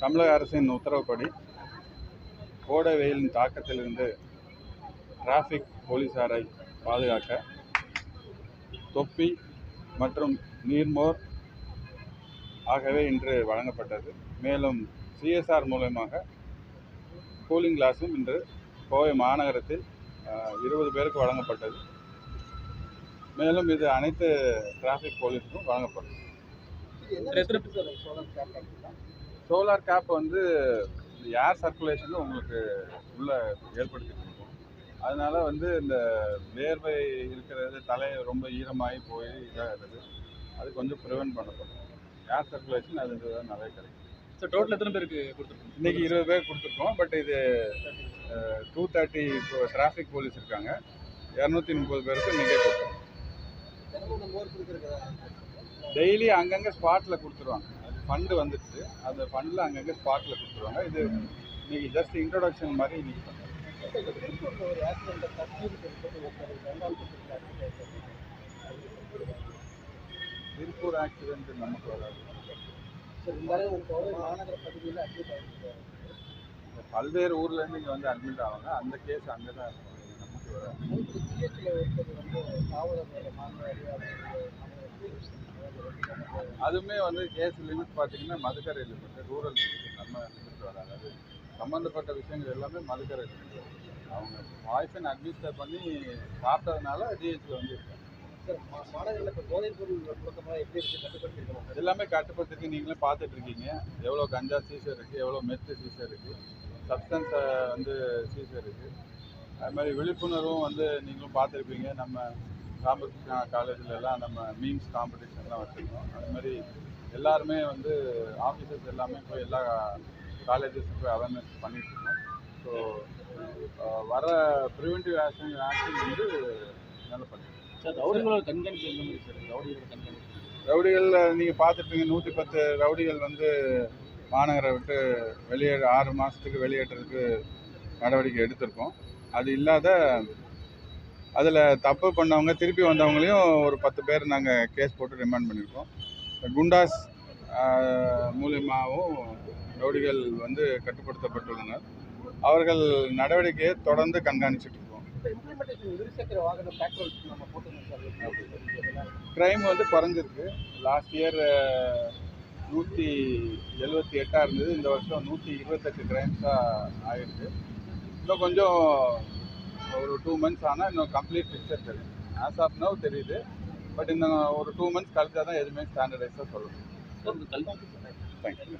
தமிழக அரசின் உத்தரவுப்படி கோடை வெயிலின் தாக்கத்திலிருந்து டிராஃபிக் போலீஸாரை பாதுகாக்க தொப்பி மற்றும் நீர்மோர் ஆகவே இன்று வழங்கப்பட்டது. மேலும் சிஎஸ்ஆர் மூலயமாக கூலிங் கிளாஸும் இன்று கோவை மாநகரத்தில் இருபது பேருக்கு வழங்கப்பட்டது. மேலும் இது அனைத்து டிராஃபிக் போலீஸுக்கும் வழங்கப்படும். சோலார் கேப் வந்து ஏர் சர்க்குலேஷன் உங்களுக்கு உள்ள ஏற்படுத்திட்டு இருக்கும். அதனால வந்து இந்த வேர்வை இருக்கிறது தலை ரொம்ப ஈரமாகி போய் இதாகிறது அது கொஞ்சம் ப்ரிவென்ட் பண்ணப்படும் ஏர் சர்க்குலேஷன் அது நிறைய கிடைக்கும். சார் டோட்டல் எத்தனை பேருக்கு கொடுத்துருக்கோம் இன்னைக்கு இருபது பேர் கொடுத்துருக்கோம். பட் இது டூ தேர்ட்டி இப்போ டிராஃபிக் போலீஸ் இருக்காங்க. இரநூத்தி முப்பது பேருக்கு இன்னைக்கே கொடுத்தோம் டெய்லி அங்கங்கே ஸ்பாட்டில் கொடுத்துருவாங்க. ஃபண்டு வந்துடுச்சு. அந்த ஃபண்டில் அங்கங்கே ஸ்பாட்டில் கொடுத்துருவாங்க. இது இன்னைக்கு ஜஸ்ட் இன்ட்ரொடக்ஷன் மாதிரி இன்னைக்கு பண்ணுறோம் திருப்பூர் ஆக்சிடென்ட் நமக்கு வராது. இப்ப பல்வேறு ஊர்லேருந்து இங்கே வந்து அட்மிட் ஆவாங்க. அந்த கேஸ் அங்கே தான் இருக்கும் நமக்கு வராது. அதுவுமே வந்து கேஸ் லிமிட் பார்த்தீங்கன்னா மதுக்கரை லிமிட் ரூரல் நம்ம லிமிட் வராது. அது சம்மந்தப்பட்ட விஷயங்கள் எல்லாமே மதுக்கரை லிமிட் அவங்க பாய்சன் அட்மினிஸ்டர் பண்ணி சாப்பிட்டதுனால ஜிஹெச்ல வந்து இருக்காங்க எல்லாமே கட்டுப்படுத்திருக்கு நீங்களே பார்த்துட்டு இருக்கீங்க. எவ்வளோ கஞ்சா சீசர் இருக்குது எவ்வளோ மெத்து சீசர் இருக்குது சப்ஸ்டன்ஸை வந்து சீசர் இருக்குது அது மாதிரி விழிப்புணர்வும் வந்து நீங்களும் பார்த்துருப்பீங்க. நம்ம ராமகிருஷ்ணா காலேஜில் எல்லாம் நம்ம மீம்ஸ் காம்படிஷன்லாம் வச்சுருக்கோம். அது மாதிரி எல்லாருமே வந்து ஆஃபீஸர்ஸ் எல்லாமே போய் எல்லா காலேஜஸும் போய் அவேர்னஸ் பண்ணிட்டு இருக்கோம். ஸோ வர ப்ரிவென்டிவ் ஆக்ஷன் ஆக்ஷன் வந்து நல்ல பண்ணிட்டு சார் ரவுடிகளோட கண்காணிப்பு எந்த மாதிரி சார்? ரவுடிகளோட கண்காணிப்பு. ரவுடிகள் நீங்கள் பார்த்துருப்பீங்க நூற்றி பத்து ரவுடிகள் வந்து மாநகரை விட்டு வெளியேற ஆறு மாதத்துக்கு வெளியேற்றதுக்கு நடவடிக்கை எடுத்திருக்கோம். அது இல்லாத அதில் தப்பு பண்ணவங்க திருப்பி வந்தவங்களையும் ஒரு பத்து பேர் நாங்கள் கேஸ் போட்டு ரிமாண்ட் பண்ணியிருக்கோம் குண்டாஸ் மூலியமாகவும் ரவுடிகள் வந்து கட்டுப்படுத்தப்பட்டுள்ளனர் அவர்கள் நடவடிக்கையை தொடர்ந்து கண்காணிச்சுட்டு இருக்கோம். க்ரைம் வந்து குறைஞ்சிருக்கு. லாஸ்ட் இயர் நூற்றி எழுபத்தி எட்டாக இருந்தது. இந்த வருஷம் நூற்றி இருபத்தெட்டு க்ரைம்ஸாக ஆகிருக்கு இன்னும் கொஞ்சம் ஒரு டூ மந்த்ஸ் ஆனால் இன்னும் கம்ப்ளீட் பிக்சர் தெரியும். ஆஸ் ஆஃப் நவ் தெரியுது. பட் இன்னும் ஒரு டூ மந்த்ஸ் கழிச்சா தான் எதுவுமே ஸ்டாண்டர்டைஸாக சொல்லணும் இந்த தேங்க்யூ